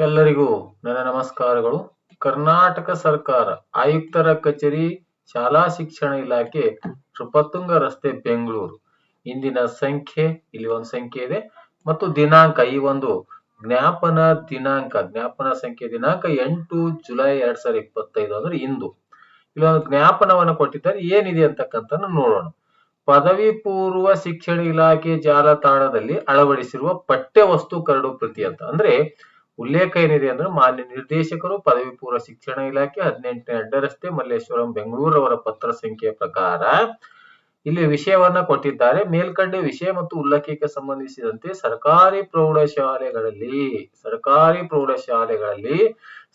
ಎಲ್ಲರಿಗೂ ನನ್ನ ನಮಸ್ಕಾರಗಳು. ಕರ್ನಾಟಕ ಸರ್ಕಾರ, ಆಯುಕ್ತರ ಕಚೇರಿ, ಶಾಲಾ ಶಿಕ್ಷಣ ಇಲಾಖೆ ನೃಪತುಂಗ ರಸ್ತೆ, ಬೆಂಗಳೂರು. ಇಂದಿನ ಸಂಖ್ಯೆ, ಇಲ್ಲಿ ಒಂದು ಸಂಖ್ಯೆ ಇದೆ. ಮತ್ತು ದಿನಾಂಕ, ಈ ಒಂದು ಜ್ಞಾಪನ ದಿನಾಂಕ, ಜ್ಞಾಪನ ಸಂಖ್ಯೆ ದಿನಾಂಕ ಎಂಟು ಜುಲೈ ಎರಡ್ ಸಾವಿರದ ಇಪ್ಪತ್ತೈದು ಅಂದ್ರೆ ಇಂದು. ಇಲ್ಲೊಂದು ಜ್ಞಾಪನವನ್ನು ಕೊಟ್ಟಿದ್ದಾರೆ. ಏನಿದೆ ಅಂತಕ್ಕಂಥ ನೋಡೋಣ. ಪದವಿ ಪೂರ್ವ ಶಿಕ್ಷಣ ಇಲಾಖೆ ಜಾಲತಾಣದಲ್ಲಿ ಅಳವಡಿಸಿರುವ ಪಠ್ಯ ವಸ್ತು ಕರಡು ಪ್ರತಿ ಅಂತ. ಅಂದ್ರೆ ಉಲ್ಲೇಖ ಏನಿದೆ ಅಂದ್ರೆ ಮಾನ್ಯ ನಿರ್ದೇಶಕರು, ಪದವಿ ಪೂರ್ವ ಶಿಕ್ಷಣ ಇಲಾಖೆ ಹದಿನೆಂಟನೇ ಅಡ್ಡರಸ್ತೆ ಮಲ್ಲೇಶ್ವರಂ ಬೆಂಗಳೂರು ಅವರ ಪತ್ರ ಸಂಖ್ಯೆ ಪ್ರಕಾರ ಇಲ್ಲಿ ವಿಷಯವನ್ನ ಕೊಟ್ಟಿದ್ದಾರೆ. ಮೇಲ್ಕಂಡ ವಿಷಯ ಮತ್ತು ಉಲ್ಲೇಖಕ್ಕೆ ಸಂಬಂಧಿಸಿದಂತೆ ಸರ್ಕಾರಿ ಪ್ರೌಢಶಾಲೆಗಳಲ್ಲಿ ಸರ್ಕಾರಿ ಪ್ರೌಢಶಾಲೆಗಳಲ್ಲಿ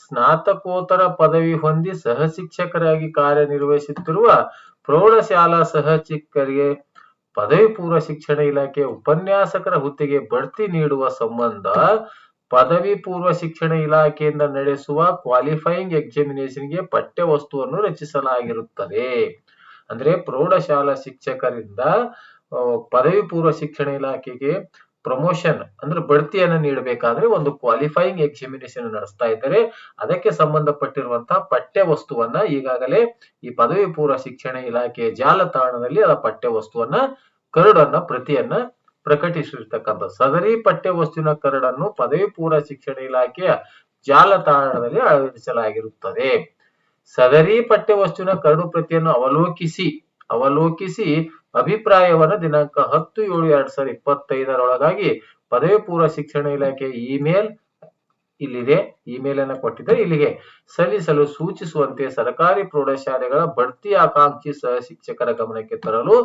ಸ್ನಾತಕೋತ್ತರ ಪದವಿ ಹೊಂದಿ ಸಹ ಶಿಕ್ಷಕರಾಗಿ ಕಾರ್ಯನಿರ್ವಹಿಸುತ್ತಿರುವ ಪ್ರೌಢಶಾಲಾ ಸಹ ಶಿಕ್ಷಕರಿಗೆ ಪದವಿ ಪೂರ್ವ ಶಿಕ್ಷಣ ಇಲಾಖೆ ಉಪನ್ಯಾಸಕರ ಹುದ್ದೆಗೆ ಬಡ್ತಿ ನೀಡುವ ಸಂಬಂಧ ಪದವಿ ಪೂರ್ವ ಶಿಕ್ಷಣ ಇಲಾಖೆಯಿಂದ ನಡೆಸುವ ಕ್ವಾಲಿಫೈಯಿಂಗ್ ಎಕ್ಸಾಮಿನೇಷನ್ಗೆ ಪಠ್ಯ ವಸ್ತುವನ್ನು ರಚಿಸಲಾಗಿರುತ್ತದೆ. ಅಂದ್ರೆ ಪ್ರೌಢಶಾಲಾ ಶಿಕ್ಷಕರಿಂದ ಪದವಿ ಪೂರ್ವ ಶಿಕ್ಷಣ ಇಲಾಖೆಗೆ ಪ್ರಮೋಷನ್ ಅಂದ್ರೆ ಬಡ್ತಿಯನ್ನು ನೀಡಬೇಕಾದ್ರೆ ಒಂದು ಕ್ವಾಲಿಫೈಯಿಂಗ್ ಎಕ್ಸಾಮಿನೇಷನ್ ನಡೆಸ್ತಾ ಇದ್ದಾರೆ. ಅದಕ್ಕೆ ಸಂಬಂಧಪಟ್ಟಿರುವಂತಹ ಪಠ್ಯ ವಸ್ತುವನ್ನ ಈಗಾಗಲೇ ಈ ಪದವಿ ಪೂರ್ವ ಶಿಕ್ಷಣ ಇಲಾಖೆಯ ಜಾಲತಾಣದಲ್ಲಿ ಆ ಪಠ್ಯ ವಸ್ತುವನ್ನ ಕರಡನ್ನ ಪ್ರತಿಯನ್ನ ಪ್ರಕಟಿಸಿರ್ತಕ್ಕಂಥ ಸದರಿ ಪಠ್ಯ ವಸ್ತುವಿನ ಕರಡನ್ನು ಪದವಿ ಪೂರ್ವ ಶಿಕ್ಷಣ ಇಲಾಖೆಯ ಜಾಲತಾಣದಲ್ಲಿ ಅಳವಡಿಸಲಾಗಿರುತ್ತದೆ. ಸದರಿ ಪಠ್ಯ ವಸ್ತುವಿನ ಕರಡು ಪ್ರತಿಯನ್ನು ಅವಲೋಕಿಸಿ ಅವಲೋಕಿಸಿ ಅಭಿಪ್ರಾಯವನ್ನು ದಿನಾಂಕ ಹತ್ತು ಏಳು ಎರಡ್ ಸಾವಿರದ ಇಪ್ಪತ್ತೈದರೊಳಗಾಗಿ ಪದವಿ ಪೂರ್ವ ಶಿಕ್ಷಣ ಇಲಾಖೆಯ ಇಮೇಲ್ ಇಲ್ಲಿದೆ ಇಮೇಲ್ ಅನ್ನು ಕೊಟ್ಟಿದ್ದಾರೆ, ಇಲ್ಲಿಗೆ. ಸಲ್ಲಿಸಲು ಸೂಚಿಸುವಂತೆ ಸರ್ಕಾರಿ ಪ್ರೌಢಶಾಲೆಗಳ ಬಡ್ತಿ ಆಕಾಂಕ್ಷಿ ಸಹ ಶಿಕ್ಷಕರ ಗಮನಕ್ಕೆ ತರಲು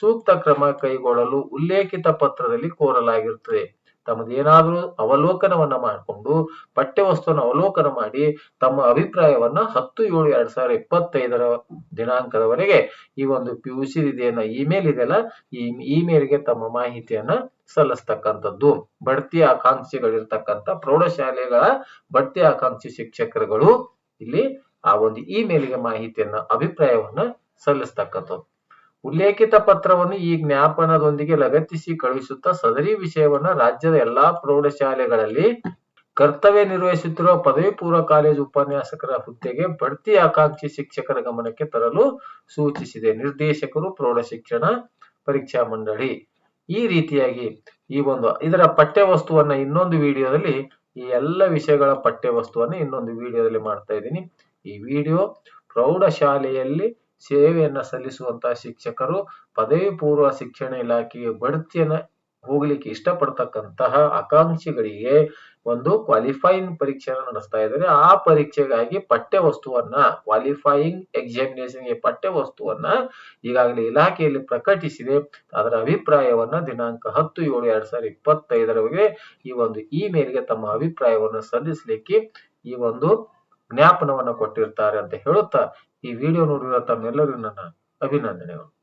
ಸೂಕ್ತ ಕ್ರಮ ಕೈಗೊಳ್ಳಲು ಉಲ್ಲೇಖಿತ ಪತ್ರದಲ್ಲಿ ಕೋರಲಾಗಿರುತ್ತದೆ. ತಮ್ಮದೇನಾದ್ರೂ ಅವಲೋಕನವನ್ನ ಮಾಡಿಕೊಂಡು ಪಠ್ಯವಸ್ತುವನ್ನು ಅವಲೋಕನ ಮಾಡಿ ತಮ್ಮ ಅಭಿಪ್ರಾಯವನ್ನ ಹತ್ತು ಏಳು ಎರಡ್ ಸಾವಿರದ ಇಪ್ಪತ್ತೈದರ ದಿನಾಂಕದವರೆಗೆ ಈ ಒಂದು ಪಿ ಯು ಸಿ ಇದೆಯನ್ನ ಇಮೇಲ್ ಇದೆಯಲ್ಲ, ಈ ಇಮೇಲ್ಗೆ ತಮ್ಮ ಮಾಹಿತಿಯನ್ನ ಸಲ್ಲಿಸ್ತಕ್ಕಂಥದ್ದು. ಬಡ್ತಿ ಆಕಾಂಕ್ಷಿಗಳಿರ್ತಕ್ಕಂಥ ಪ್ರೌಢಶಾಲೆಗಳ ಬಡ್ತಿ ಆಕಾಂಕ್ಷಿ ಶಿಕ್ಷಕರುಗಳು ಇಲ್ಲಿ ಆ ಒಂದು ಇಮೇಲ್ಗೆ ಮಾಹಿತಿಯನ್ನ, ಅಭಿಪ್ರಾಯವನ್ನ ಸಲ್ಲಿಸ್ತಕ್ಕಂಥದ್ದು. ಉಲ್ಲೇಖಿತ ಪತ್ರವನ್ನು ಈ ಜ್ಞಾಪನದೊಂದಿಗೆ ಲಗತ್ತಿಸಿ ಕಳುಹಿಸುತ್ತಾ ಸದರಿ ವಿಷಯವನ್ನ ರಾಜ್ಯದ ಎಲ್ಲಾ ಪ್ರೌಢಶಾಲೆಗಳಲ್ಲಿ ಕರ್ತವ್ಯ ನಿರ್ವಹಿಸುತ್ತಿರುವ ಪದವಿ ಪೂರ್ವ ಕಾಲೇಜು ಉಪನ್ಯಾಸಕರ ಹುದ್ದೆಗೆ ಬಡ್ತಿ ಆಕಾಂಕ್ಷಿ ಶಿಕ್ಷಕರ ಗಮನಕ್ಕೆ ತರಲು ಸೂಚಿಸಿದೆ ನಿರ್ದೇಶಕರು ಪ್ರೌಢಶಿಕ್ಷಣ ಪರೀಕ್ಷಾ ಮಂಡಳಿ. ಈ ರೀತಿಯಾಗಿ ಈ ಒಂದು ಇದರ ಪಠ್ಯ ವಸ್ತುವನ್ನ ಇನ್ನೊಂದು ವಿಡಿಯೋದಲ್ಲಿ ಈ ಎಲ್ಲ ವಿಷಯಗಳ ಪಠ್ಯ ವಸ್ತುವನ್ನ ಇನ್ನೊಂದು ವಿಡಿಯೋದಲ್ಲಿ ಮಾಡ್ತಾ ಇದ್ದೀನಿ. ಈ ವಿಡಿಯೋ ಪ್ರೌಢಶಾಲೆಯಲ್ಲಿ ಸೇವೆಯನ್ನ ಸಲ್ಲಿಸುವಂತಹ ಶಿಕ್ಷಕರು ಪದವಿ ಪೂರ್ವ ಶಿಕ್ಷಣ ಇಲಾಖೆಗೆ ಬಡ್ತಿಯನ್ನ ಹೋಗ್ಲಿಕ್ಕೆ ಇಷ್ಟಪಡ್ತಕ್ಕಂತಹ ಆಕಾಂಕ್ಷಿಗಳಿಗೆ ಒಂದು ಕ್ವಾಲಿಫೈಯಿಂಗ್ ಪರೀಕ್ಷೆಯನ್ನು ನಡೆಸ್ತಾ ಇದ್ದಾರೆ. ಆ ಪರೀಕ್ಷೆಗಾಗಿ ಪಠ್ಯ ವಸ್ತುವನ್ನ ಕ್ವಾಲಿಫೈಯಿಂಗ್ ಎಕ್ಸಾಮಿನೇಷನ್ಗೆ ಪಠ್ಯ ವಸ್ತುವನ್ನ ಈಗಾಗಲೇ ಇಲಾಖೆಯಲ್ಲಿ ಪ್ರಕಟಿಸಿದೆ. ಅದರ ಅಭಿಪ್ರಾಯವನ್ನ ದಿನಾಂಕ ಹತ್ತು ಏಳು ಎರಡ್ ಸಾವಿರದ ಇಪ್ಪತ್ತೈದರವರೆಗೆ ಈ ಒಂದು ಇಮೇಲ್ಗೆ ತಮ್ಮ ಅಭಿಪ್ರಾಯವನ್ನು ಸಲ್ಲಿಸಲಿಕ್ಕೆ ಈ ಒಂದು ಜ್ಞಾಪನವನ್ನು ಕೊಟ್ಟಿರ್ತಾರೆ ಅಂತ ಹೇಳುತ್ತಾ ಈ ವಿಡಿಯೋ ನೋಡಿರುವ ತಮ್ಮೆಲ್ಲರಿಗೂ ನನ್ನ ಅಭಿನಂದನೆಗಳು.